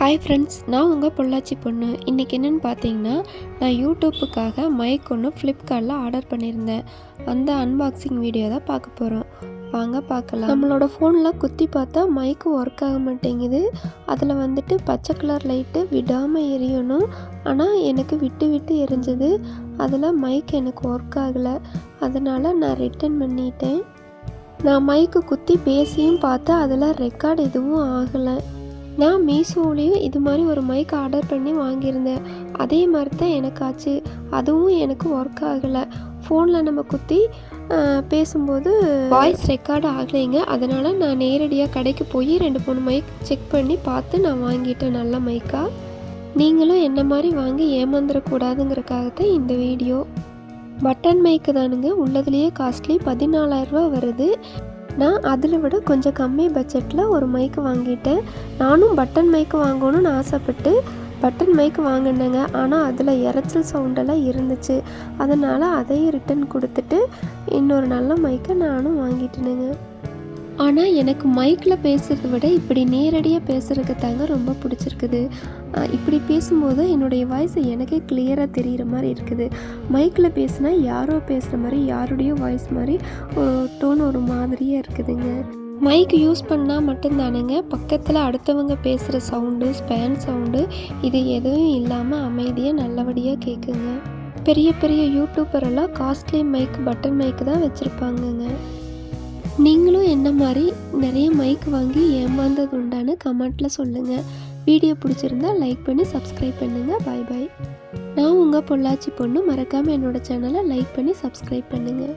Hi friends நான் உங்கள் பொள்ளாச்சி பொண்ணு. இன்றைக்கி என்னென்னு பார்த்தீங்கன்னா நான் யூடியூப்புக்காக மைக் ஒன்று ஃப்ளிப்கார்ட்டில் ஆர்டர் பண்ணியிருந்தேன். அந்த அன்பாக்சிங் வீடியோ தான் பார்க்க போகிறோம் வாங்க பார்க்கலாம். நம்மளோட ஃபோனில் குத்தி பார்த்தா மைக்கு ஒர்க் ஆக மாட்டேங்குது. அதில் வந்துட்டு பச்சை கலர் லைட்டு விடாமல் எரியணும். ஆனால் எனக்கு விட்டு விட்டு எரிஞ்சது. அதில் மைக் எனக்கு ஒர்க் ஆகலை. அதனால் நான் ரிட்டர்ன் பண்ணிட்டேன். நான் மைக்கு குத்தி பேசியும் பார்த்தா அதில் ரெக்கார்ட் எதுவும் ஆகலை. நான் மீஷோலேயும் இது மாதிரி ஒரு மைக் ஆர்டர் பண்ணி வாங்கியிருந்தேன். அதே மாதிரி தான் எனக்கு ஆச்சு அதுவும் எனக்கு ஒர்க் ஆகலை. ஃபோனில் நம்ம குத்தி பேசும்போது வாய்ஸ் ரெக்கார்டு ஆகலைங்க. அதனால் நான் நேரடியாக கடைக்கு போய் ரெண்டு மூணு மைக் செக் பண்ணி பார்த்து நான் வாங்கிட்டேன் நல்ல மைக்காக நீங்களும் என்ன மாதிரி வாங்கி ஏமாந்துடக்கூடாதுங்கிறக்காக தான் இந்த வீடியோ பட்டன் மைக்கு தானுங்க. உள்ளதுலேயே காஸ்ட்லி பதினாலாயிரரூபா வருது. நான் அதில் விட கொஞ்சம் கம்மி பட்ஜெட்டில் ஒரு மைக்கு வாங்கிட்டேன். நானும் பட்டன் மைக்கு வாங்கணும்னு ஆசைப்பட்டு பட்டன் மைக்கு வாங்கினேங்க. ஆனால் அதில் இறைச்சல் சவுண்டெல்லாம் இருந்துச்சு. அதனால் அதையும் ரிட்டன் கொடுத்துட்டு இன்னொரு நல்ல மைக்கை நானும் வாங்கிட்டேனுங்க. ஆனால் எனக்கு மைக்கில் பேசுகிறத விட இப்படி நேரடியாக பேசுகிறதுக்கு தாங்க ரொம்ப பிடிச்சிருக்குது. இப்படி பேசும்போது என்னுடைய வாய்ஸ் எனக்கே கிளியராக தெரிகிற மாதிரி இருக்குது. மைக்கில் பேசினா யாரோ பேசுகிற மாதிரி யாருடைய வாய்ஸ் மாதிரி ஒரு டோன் ஒரு மாதிரியாக இருக்குதுங்க. மைக் யூஸ் பண்ணால் மட்டும்தானுங்க. பக்கத்தில் அடுத்தவங்க பேசுகிற சவுண்டு ஸ்பேன் சவுண்டு இது எதுவும் இல்லாமல் அமைதியாக நல்லபடியாக கேட்குங்க பெரிய பெரிய யூடியூப்பரெல்லாம் காஸ்ட்லி மைக் பட்டன் மைக் தான் வச்சுருப்பாங்கங்க. நீங்களும் என்ன மாதிரி நிறைய மைக் வாங்கி ஏமாந்தது உண்டான்னு கமெண்ட்டில் சொல்லுங்கள் வீடியோ பிடிச்சிருந்தா லைக் பண்ணி சப்ஸ்கிரைப் பண்ணுங்கள் பாய் பாய் நான் உங்கள் பொள்ளாச்சி பொண்ணு. மறக்காமல் என்னோட சேனலை லைக் பண்ணி சப்ஸ்கிரைப் பண்ணுங்கள்